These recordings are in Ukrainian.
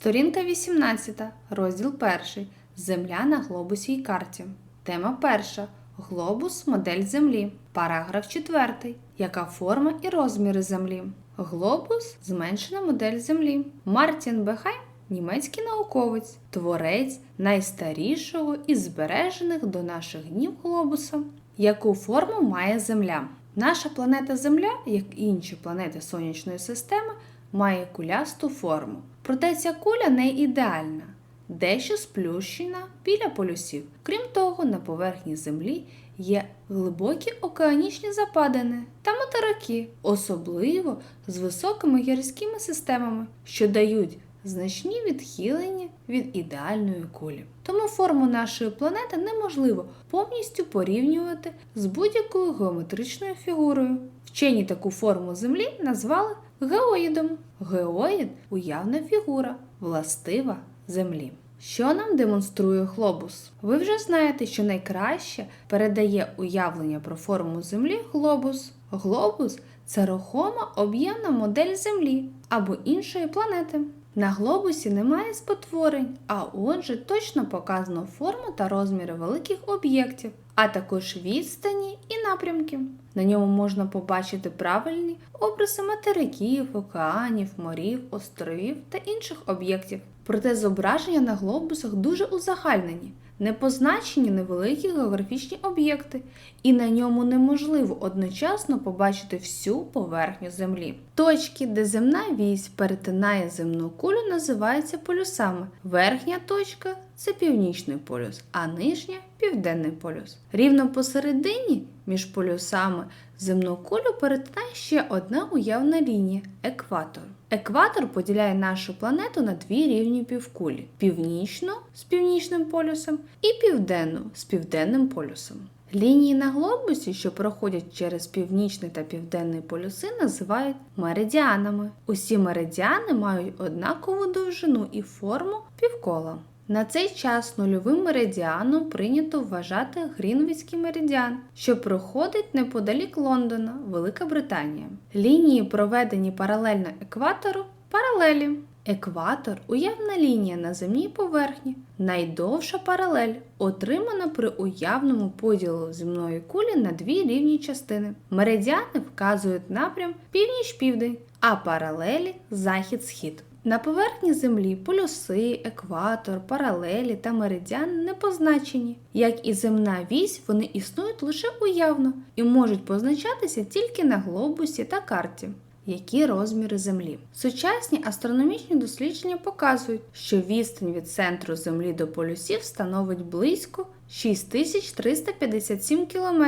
Сторінка 18, розділ 1. Земля на глобусій карті. Тема 1. Глобус модель Землі. Параграф 4. Яка форма і розміри Землі? Глобус зменшена модель Землі. Мартін Бехайм німецький науковець, творець найстарішого із збережених до наших днів глобуса. Яку форму має Земля? Наша планета Земля, як і інші планети Сонячної системи, має кулясту форму. Проте ця куля не ідеальна, дещо сплющена біля полюсів. Крім того, на поверхні Землі є глибокі океанічні западини та материки, особливо з високими гірськими системами, що дають значні відхилення від ідеальної кулі. Тому форму нашої планети неможливо повністю порівнювати з будь-якою геометричною фігурою. Вчені таку форму Землі назвали геоїдом. Геоїд уявна фігура, властива Землі. Що нам демонструє глобус? Ви вже знаєте, що найкраще передає уявлення про форму Землі глобус. Глобус це рухома об'ємна модель Землі або іншої планети. На глобусі немає спотворень, а отже точно показано форму та розміри великих об'єктів, а також відстані і напрямки. На ньому можна побачити правильні обриси материків, океанів, морів, островів та інших об'єктів. Проте зображення на глобусах дуже узагальнені, не позначені невеликі географічні об'єкти, і на ньому неможливо одночасно побачити всю поверхню Землі. Точки, де земна вісь перетинає земну кулю, називаються полюсами. Верхня точка це північний полюс, а нижня південний полюс. Рівно посередині між полюсами земну кулю перетинає ще одна уявна лінія екватор. Екватор поділяє нашу планету на дві рівні півкулі: північну з північним полюсом і південну з південним полюсом. Лінії на глобусі, що проходять через північний та південний полюси, називають меридіанами. Усі меридіани мають однакову довжину і форму півкола. На цей час нульовим меридіаном прийнято вважати Грінвіцький меридіан, що проходить неподалік Лондона, Велика Британія. Лінії, проведені паралельно екватору, паралелі. Екватор уявна лінія на земній поверхні, найдовша паралель, отримана при уявному поділу земної кулі на дві рівні частини. Меридіани вказують напрям північ-південь, а паралелі захід-схід. На поверхні Землі полюси, екватор, паралелі та меридіан не позначені. Як і земна вісь, вони існують лише уявно і можуть позначатися тільки на глобусі та карті. Які розміри Землі? Сучасні астрономічні дослідження показують, що відстань від центру Землі до полюсів становить близько 6357 км,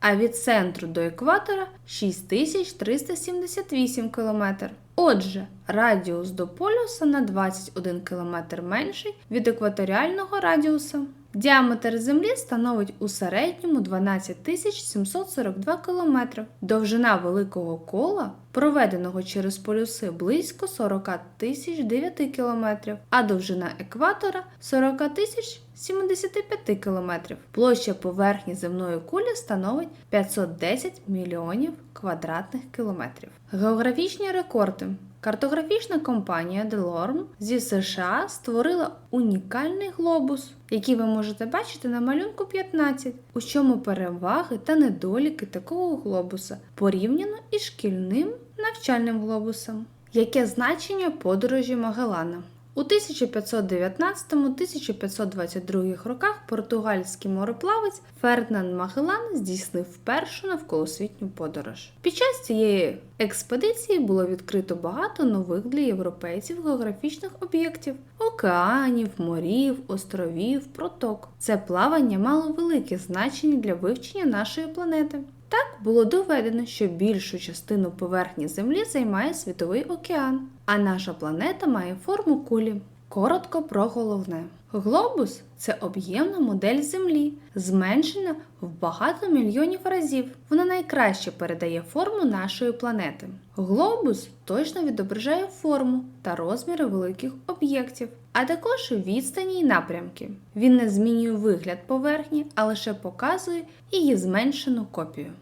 а від центру до екватора 6378 км. Отже, радіус до полюса на 21 км менший від екваторіального радіуса. Діаметр Землі становить у середньому 12 742 км. Довжина великого кола, проведеного через полюси, близько 40 009 км, а довжина екватора 40 075 км. Площа поверхні земної кулі становить 510 мільйонів квадратних кілометрів. Географічні рекорди. Картографічна компанія Delorme зі США створила унікальний глобус, який ви можете бачити на малюнку 15, у чому переваги та недоліки такого глобуса порівняно із шкільним навчальним глобусом. Яке значення подорожі Магеллана? У 1519-1522 роках португальський мореплавець Фердинанд Магеллан здійснив першу навколосвітню подорож. Під час цієї експедиції було відкрито багато нових для європейців географічних об'єктів: океанів, морів, островів, проток. Це плавання мало велике значення для вивчення нашої планети. Так було доведено, що більшу частину поверхні Землі займає світовий океан, а наша планета має форму кулі. Коротко про головне. Глобус це об'ємна модель Землі, зменшена в багато мільйонів разів. Вона найкраще передає форму нашої планети. Глобус точно відображає форму та розміри великих об'єктів, а також відстані й напрямки. Він не змінює вигляд поверхні, а лише показує її зменшену копію.